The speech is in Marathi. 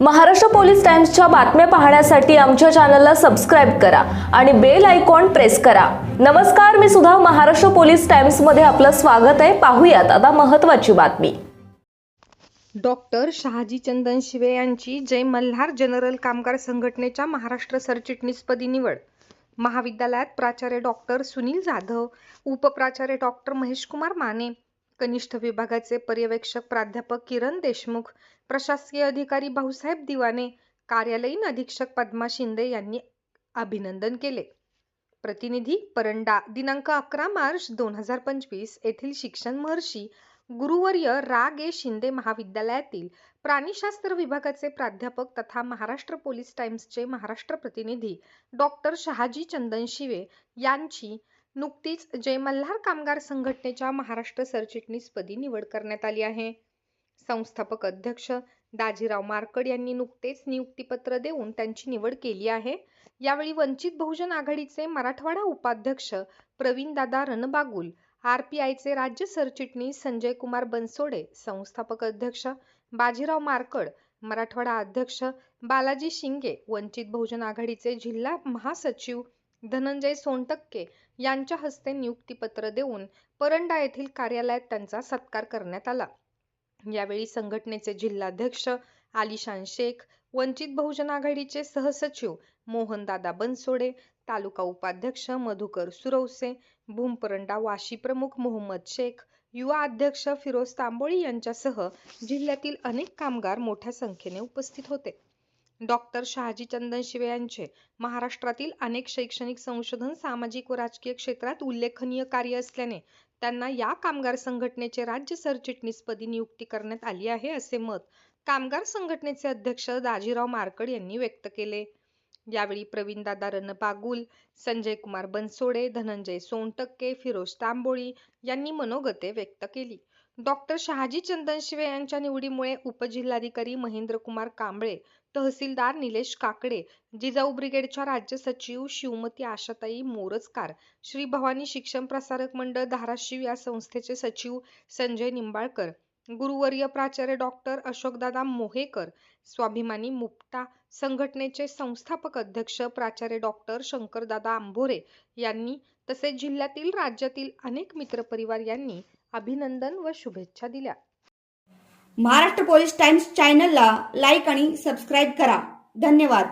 महाराष्ट्र पोलीस टाइम्सच्या बातम्या पाहण्यासाठी आमच्या चॅनलला सबस्क्राईब करा आणि बेल आयकॉन प्रेस करा. नमस्कार मी सुद्धा महाराष्ट्र पोलीस टाइम्समध्ये आपलं स्वागत आहे. पाहूयात आता महत्त्वाची बातमी. डॉक्टर शहाजी चंदन शिवे यांची जय मल्हार जनरल कामगार संघटनेच्या महाराष्ट्र सरचिटणीसपदी निवड. महाविद्यालयात प्राचार्य डॉक्टर सुनील जाधव उपप्राचार्य डॉक्टर महेशकुमार माने कनिष्ठ विभागाचे पर्यवेक्षक प्राध्यापक किरण देशमुख प्रशासकीय अधिकारी भाऊसाहेब दिवाने कार्यालयीन अधीक्षक पद्मा शिंदे यांनी अभिनंदन केले. प्रतिनिधी परंडा दिनांक अकरा मार्च दोन हजार पंचवीस येथील शिक्षण महर्षी गुरुवर्य राग ए शिंदे महाविद्यालयातील प्राणीशास्त्र विभागाचे प्राध्यापक तथा महाराष्ट्र पोलीस टाइम्सचे महाराष्ट्र प्रतिनिधी डॉक्टर शहाजी चंदन शिवे यांची नुकतीच जय मल्हार कामगार संघटनेच्या महाराष्ट्र सरचिटणीसपदी निवड करण्यात आली आहे. संस्थापक अध्यक्ष दाजीराव मारकड यांनी नुकतेच नियुक्तीपत्र देऊन त्यांची निवड केली आहे. यावेळी वंचित बहुजन आघाडीचे मराठवाडा उपाध्यक्ष प्रवीणदादा रणबागुल आर पी आयचे राज्य सरचिटणीस संजय कुमार बनसोडे संस्थापक अध्यक्ष बाजीराव मारकड मराठवाडा अध्यक्ष बालाजी शिंगे वंचित बहुजन आघाडीचे जिल्हा महासचिव धनंजय सोनटक्के यांच्या हस्ते नियुक्तीपत्र देऊन परंडा येथील कार्यालयात त्यांचा सत्कार करण्यात आला. यावेळी संघटनेचे जिल्हाध्यक्ष आलिशान शेख वंचित बहुजन आघाडीचे सहसचिव मोहनदादा बनसोडे तालुका उपाध्यक्ष मधुकर सुरवसे भूमपरंडा वाशी प्रमुख मोहम्मद शेख युवा अध्यक्ष फिरोज तांबोळी यांच्यासह जिल्ह्यातील अनेक कामगार मोठ्या संख्येने उपस्थित होते. डॉक्टर शहाजी चंदन शिवे यांचे महाराष्ट्रातील अनेक शैक्षणिक संशोधन सामाजिक व राजकीय क्षेत्रात उल्लेखनीय कार्य असल्याने त्यांना या कामगार संघटनेचे राज्य सरचिटणीसपदी नियुक्ती करण्यात आली आहे असे मत कामगार संघटनेचे अध्यक्ष दाजीराव मारकड यांनी व्यक्त केले. यावेळी प्रवीणदादा रणपागुल संजय कुमार बनसोडे धनंजय सोनटक्के फिरोज तांबोळी यांनी मनोगते व्यक्त केली. डॉक्टर शहाजी चंदन शिवे यांच्या निवडीमुळे उपजिल्हाधिकारी महेंद्रकुमार कांबळे तहसीलदार निलेश काकडे जिजाऊ ब्रिगेडच्या राज्य सचिव शिवमती आशाताई मोरजकार श्री भवानी शिक्षण प्रसारक मंडळ धाराशिव या संस्थेचे सचिव संजय निंबाळकर गुरुवर्य प्राचार्य डॉक्टर अशोकदादा मोहेकर स्वाभिमानी मुक्ता संघटनेचे संस्थापक अध्यक्ष प्राचार्य डॉक्टर शंकरदादा आंभोरे यांनी तसेच जिल्ह्यातील राज्यातील अनेक मित्रपरिवार यांनी अभिनंदन व शुभेच्छा दिल्या. महाराष्ट्र पोलीस टाइम्स चॅनलला लाईक आणि सबस्क्राईब करा. धन्यवाद.